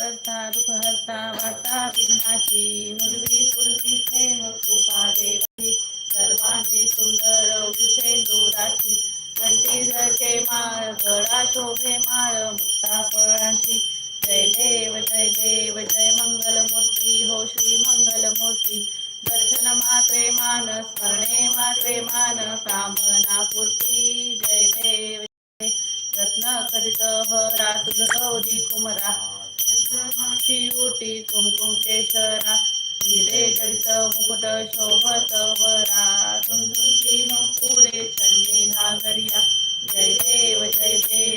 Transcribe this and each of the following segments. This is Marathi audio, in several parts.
करता दुःखहर्ता वार्ता विघ्नाची मुरवी पूर्वी प्रेम कृपा देवाची सर्वांची सुंदर उषेंदुराची कंठी झळके माळ गळा शोभे माळ मुक्ता फळांची. जय देव जय देव जय मंगलमूर्ती हो श्री मंगलमूर्ती. दर्शन मात्रे मान स्मरणे मात्रे मान कामना पूर्ती जय देव. रत्न खरित हरा तुझी कुमरा. शिवटी कुमकुम केशरा हिरे जडित मुकुट शोभत वरा. तुंदुंची पुरे छंदी नागरिया जय देव जय देव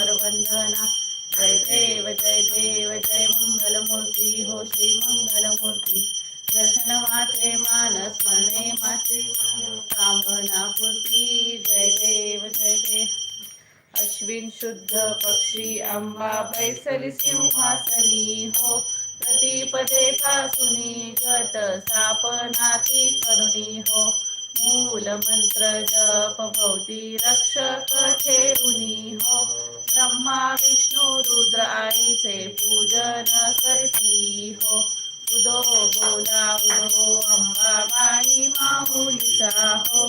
रक्षावे वंदना जय देव जय देव जय मंगलमूर्ती। हो श्री मंगलमूर्ती। दर्शन माते मानस स्मरणे माते। कामना पूर्ती। जय देव जय देव। अश्विन शुद्ध पक्षी अंबा बैसली सिंहासनी। हो प्रतिपदे पासुनी घट स्थापनाती करुणी। हो मूल जप भोवती रक्षक ठेवुनी हो ब्रह्मा विष्णू रुद्र आईचे पूजन करती हो उदो बोला उदो अंबाबाई माऊलीचा हो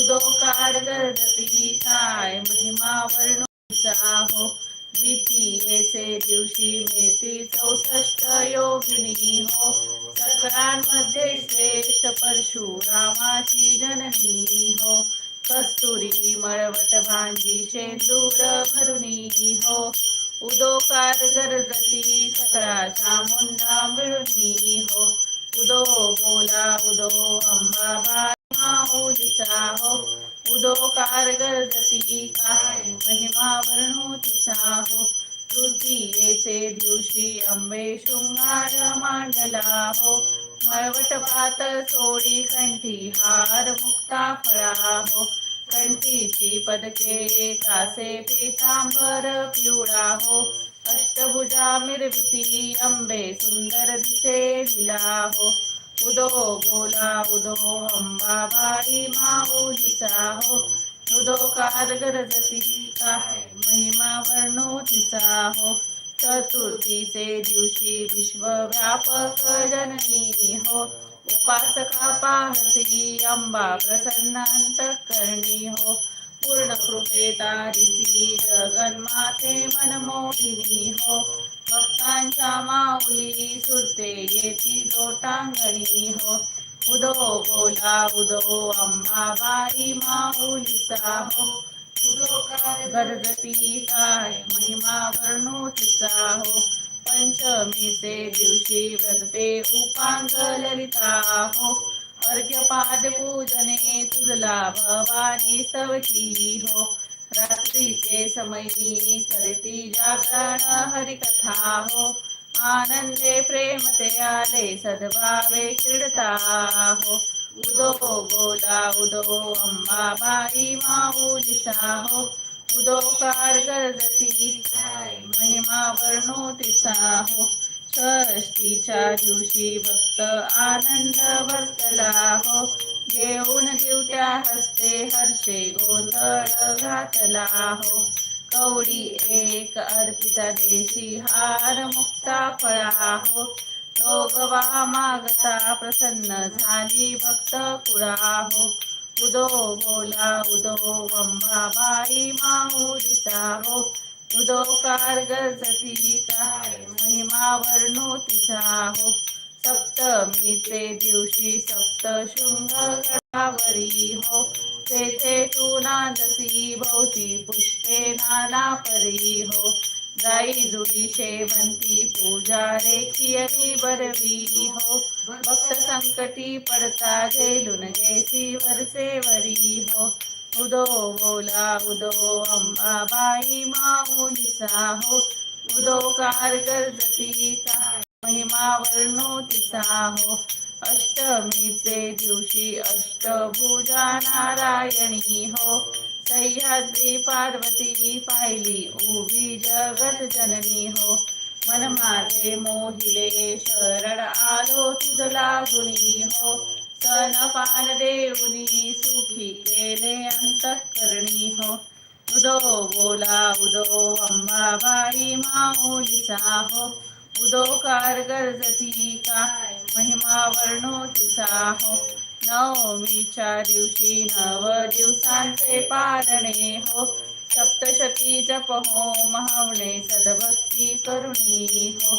उदो कारगरती काय महिमा वर्णूचा हो द्वितीयेचे दिवशी मेती चौसष्ट योगिनी हो सकळांमध्ये श्रेष्ठ परशुरामाची जननी हो. कस्तुरी मळवट भांजी शेंदूर भरुणी हो. उदोकार गरजती सकळाच्या मुंडा मिळुनी हो. उदो बोला उदो अंबाबाई माऊलीचा हो. उदोकार गरजती काय महिमा वर्णो तिचा हो. तृतीयेचे दिवशी अंबे शृंगार मांडला हो. मळवट पातळ सोळी कंठी हार मुक्ता फळा हो कंठीची पदके कासे पितांबर पिवळा हो अष्टभुजा मिरविती अंबे सुंदर दिसे लिला हो उदो बोला उदो अंबाबाई माऊलीचा हो उदो कार गरजती काय महिमा वर्णो तिचा हो चतुर्थीचे दिवशी विश्वव्यापक जननी हो. उपासका पाहसी अंबा प्रसन्नांत करणी हो. पूर्ण कृपे तारिसी जगन्माते मनमोहिनी हो. भक्तांच्या माऊली सुरते येती लोटांगणी हो. उदो बोला उदो अंबाबाई माऊलीचा हो. गरजती काय? महिमा वर्णो तिचा हो. पंचमीचे दिवशी व्रतते उपांग ललिता हो. अर्घ्यपाद पूजने तुझला भवानी स्तवती हो. रात्रीचे समयी करती जागरण हरिकथा हो. आनंदे प्रेम आले सद्भावे क्रीडता हो. उदो बोला उदो अंबाबाई माऊलीचा हो. उदोकार कार महिमा वर्णो तिचा षष्टीच्या दिवशी भक्त आनंद वर्तला हो घेऊन दिवट्या हस्ते हर्षे गोंधळ घातला हो कवडी एक अर्पिता देशी हार मुक्ता फळा हो तो गवा मागता प्रसन्न झाली भक्त कुळा हो उदो बोला उदो अंबाबाई माऊलीचा हो उदो कार गरजती काय महिमा वर्णो तिचा हो सप्तमीचे दिवशी सप्त शृंग गडावरी हो. तेथे तू नांदसी भोवती पुष्पे नाना परी हो जाई जुळी शेवंती पूजा रेखी बरवी हो. भक्त संकटी पडता झेलून जैसी वरसे वरी हो उदो बोला उदो अंबाबाई माऊलीचा हो. उदो कार गरजती काय? महिमा वर्णो तिचा हो. अष्टमीचे दिवशी अष्टभुजा नारायणी हो. सह्याद्री पार्वती पाहिली उभी जगत जननी हो. मन माझे मोहिले शरण आलो तुझला गुणी हो. सन पान देऊनी सुखी केले अंतःकरणी हो. उदो बोला उदो अंबाबाई माऊलीचा हो. उदो कार गरजती काय महिमा वर्णो तिचा हो. नवमीच्या दिवशी नव दिवसांचे पारणे हो. सप्तशती जप हो महावणे सदभक्ती करुणी हो.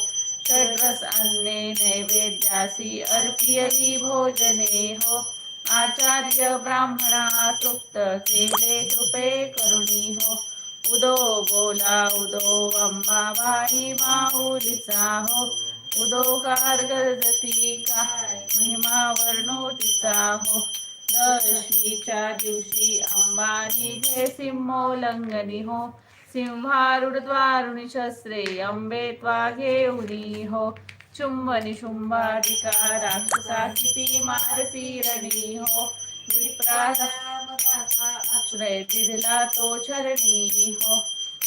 षड्रस अन्ने नैवेद्यासी अर्पियली भोजने हो. आचार्य ब्राह्मणा तृप्त केले कृपे करुणी हो. उदो बोला उदो अंबाबाई माऊलीचा हो. उदोकार गरजती काय महिमा वर्णो तिचा हो. दशमीच्या दिवशी अंबानी घे सिंहोल्लंघनी हो. सिंहारूढद्वारुणी शस्त्रे अंबे त्वा घेऊनी हो। शुंभ निशुंभादिका राक्षसा मारसी रणी हो। आश्रय दिला तो चरणी हो।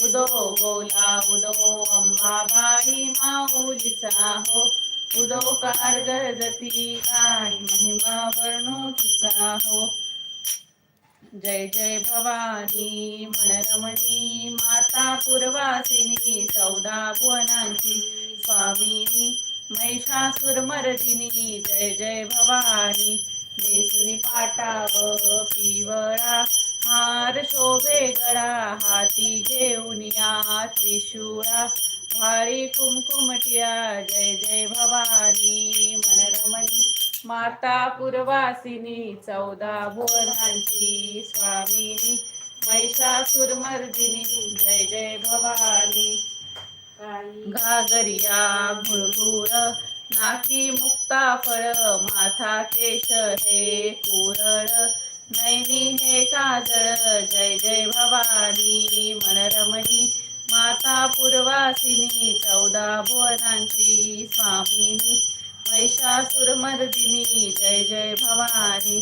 उदो बोला उदो अंबाबाई माऊलीचा हो। उदोकार गरजती काय महिमा वर्णो तिचा हो। जय जय भवानी मनरमणी माता पूर्वासिनी चौदा भुवनांची स्वामिनी महिषासुरमर्दिनी जय जय भवानी नेसुनी पाटाव पिवळा हार शोभे गळा हाती घेऊन या त्रिशूळा भारी कुमकुमटिया जय जय भवानी मनरमणी. माता पुरवासिनी चौदा भुवनांची स्वामिनी महिषासुरमर्दिनी जय जय भवानी. घागरिया घुळघुळ नाकी मुक्ता फळ माथा केश हे कुरळ नैनी हे काजळ जय जय भवानी. मनरमणी माता पुरवासिनी चौदा भुवनांची स्वामिनी महिषासुरमर्दिनी जय जय भवानी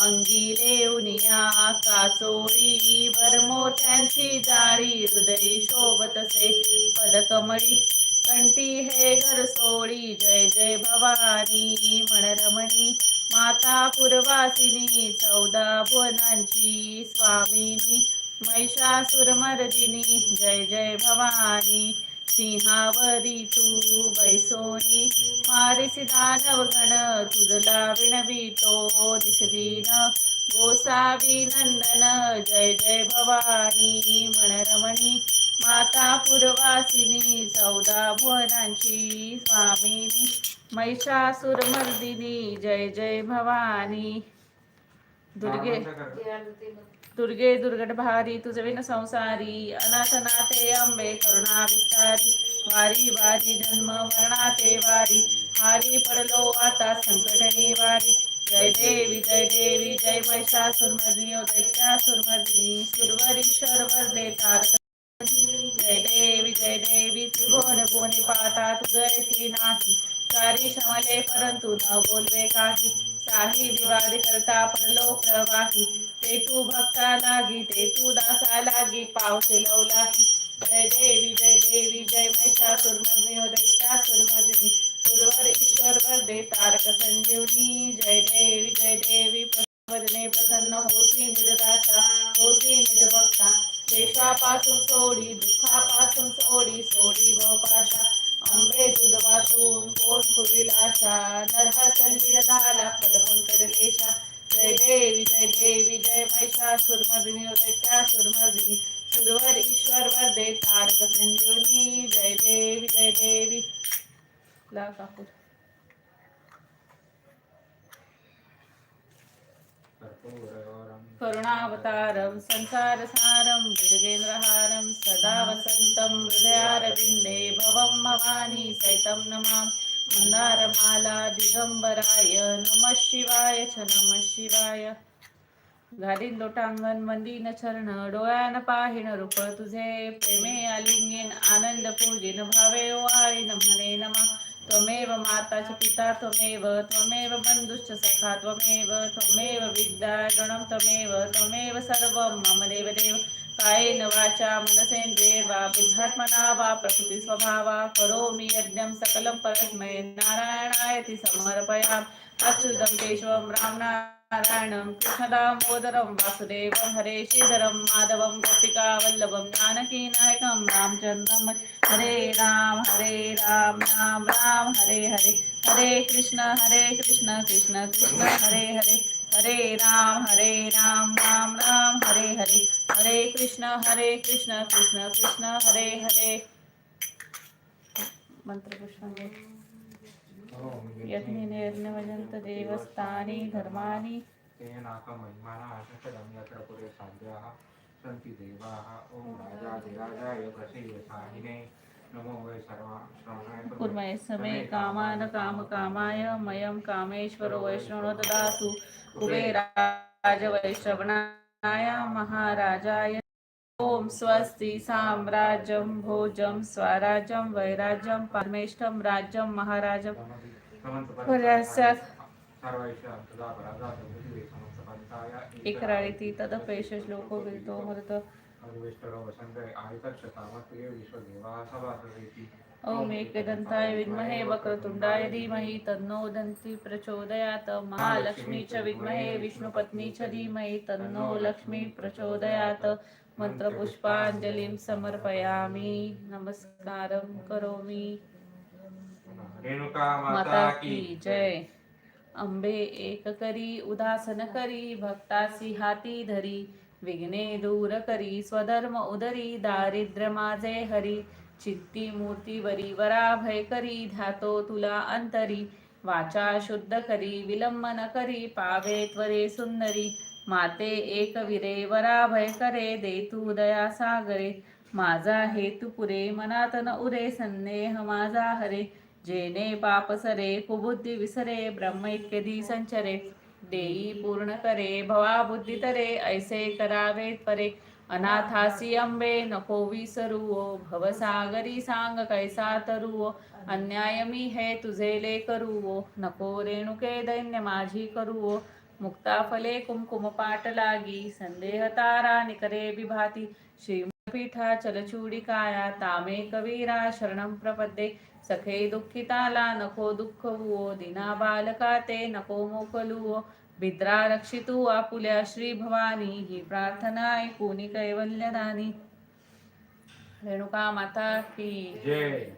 अंगी लेवनिया काचोळी भरमोत्यांची जाळी हृदय शोभतसे पदकमळी कंटी हे घर सोळी जय जय भवानी मनरमणी माता पुरवासिनी चौदा भुवनांची स्वामिनी महिषासुरमर्दिनी जय जय भवानी सिंहावरी तू बैसोनी मारिसी दानव गण तुझला दिशदीन गोसावी नंदन जय जय भवानी मनरमणी माता पुरवासिनी चौदा भुवनांची स्वामिनी महिषासुरमर्दिनी जय जय भवानी दुर्गे दुर्गे दुर्गट भारी तुझे विन संसारी अनाथ नाथे अंबे करुणा विस्तारी वारी वारी जन्म मरणाते वारी. हारी पडलो आता संकट निवारी जय देवी जय देवी जय महिषासुरमर्दिनी ओ दैत्यासुरमर्दिनी सुरवरीश्वर वरदे तारक जय देवी जय देवी त्रिभुवन भुवनी पाता तुझे नाही. सारी क्षमले परंतु न बोलवे काही. साही विवाद करता पडलो प्रवाही. ते तू भक्ता लागी ते तू दासा लागी पावसे लवलाही. जय देवी जय देवी जय महिषासुरमर्दिनी ओ दैत्यासुरमर्दिनी सुरवर वरदे तारक संजीवनी, जय देवी जय देवी वदने प्रसन्न होती निर्दासा, होती निर्भक्ता। क्लेशापासून सोडी, दुःखापासून सोडी सोडी व पाशा। अंबे तुझ वाचून कोण फुलील आशा? नरहर तल्लीर झाला पद पंकजलेशा जय देवी जय देवी, जय महिषासुरमर्दिनी दैत्यासुरमर्दिनी सुरवर, ईश्वर वरदे, तारक संजीवनी। जय देवी जय देवी। ला कापूर करुणावतारं संसारसारं भुजगेन्द्रहारं सदा वसन्तं हृदयारविन्दे भवं भवानी सैतं नमां मन्दारमाला दिगंबराय नमः शिवाय च नमः शिवाय। घालीन लोटांगण मंदिन चरण डोळ्यान पाहिण रूप तुझे प्रेमे आलिंगेन आनंद पूजिन भावे वाळीन म्हणे नमा। त्वमेव माता च पिता त्वमेव त्वमेव बन्धुश्च सखा त्वमेव त्वमेव विद्या गणं त्वमेव त्वमेव सर्वं मम देवदेव। कायेन वाचा मनसेन्द्रिये वा बुद्धात्मना वा प्रकृतिस्वभावा करोमि यज्ञं सकलं परस्मै नारायणायति समर्पयामि। अच्युतं केशवं रामनारायणं कृष्णदामोदरं वासुदेवं हरे श्रीधरं माधवं गोपिकावल्लभं जानकीनायकं रामचन्द्रं हरे राम हरे राम राम राम हरे हरे। हरे कृष्ण हरे कृष्ण कृष्ण कृष्ण हरे हरे। हरे राम हरे राम राम राम हरे हरे। हरे कृष्ण हरे कृष्ण कृष्ण कृष्ण हरे हरे. मंत्रपुष्पांजली यज्ञेन यज्ञवजन्त देवस्थानि साध्याः सन्ति देवाः. ॐ राजाधिराजाय प्रसीदसाहिने नमो वै सर्वा श्रवणाय कुर्महे समे कामान काम कामाय मयं कामेश्वरो वैष्णवो ददातु। कुबेराज वैश्रवणाय महाराजाय। ॐ स्वस्ति साम्राज्यं भोजं स्वराज्यं वैराज्यं परमेष्ठं राज्यं महाराजं। पर्यास्यात् एकराळीति तदपेश श्लोको विदो मृत ॐ विद्महे वक्रतुण्डाय धीमहि तन्नो दन्ति प्रचोदयात् महालक्ष्मी च विद्महे विष्णुपत्नी च धीमहि तन्नो लक्ष्मी प्रचोदयात् मंत्रपुष्पाञ्जलिं समर्पयामि। नमस्कारं करोमि। माता की जय। अंबे एक करी उदासन करी भक्तासी हाती धरी। विघ्ने दूर करी स्वधर्म उदरी दारिद्र्य माझे हरी. चित्ती मूर्ती वरी भय करी ध्यातो तुला अंतरी. वाचा शुद्ध करी विलंब न करी पावे त्वरे सुंदरी. माते एक विरे वराभय करे दे तू दया सागरे. माझा हेतु पुरे मनात न उरे संदेह माझा हरे. जेने पाप सरे कुबुद्धी विसरे ब्रह्मैक्यदी संचरे. देई पूर्ण करे भवा बुद्धी तरे ऐसे करावे परे अनाथासी अंबे नको विसरुओ भवसागरी सांग कैसा तरुओ अन्याय मी हे तुझे ले करुओ नको रेणुके दैन्य माझी करुओ मुक्ता फले कुमकुम पाट लागी। संदेह तारा निकरे विभाती श्रीपीठा चलचूडिकाया तामे कवीरा शरणं प्रपद्ये। सखे दुःखिताला नको दुःखवुओ दिना बालका ते नको मोकलुओ भिद्रा रक्षितू आपुल्या श्री भवानी ही प्रार्थना ऐकूनी कैवल्यदानी। रेणुका माता की जय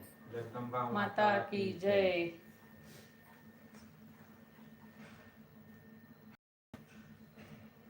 माता की जय।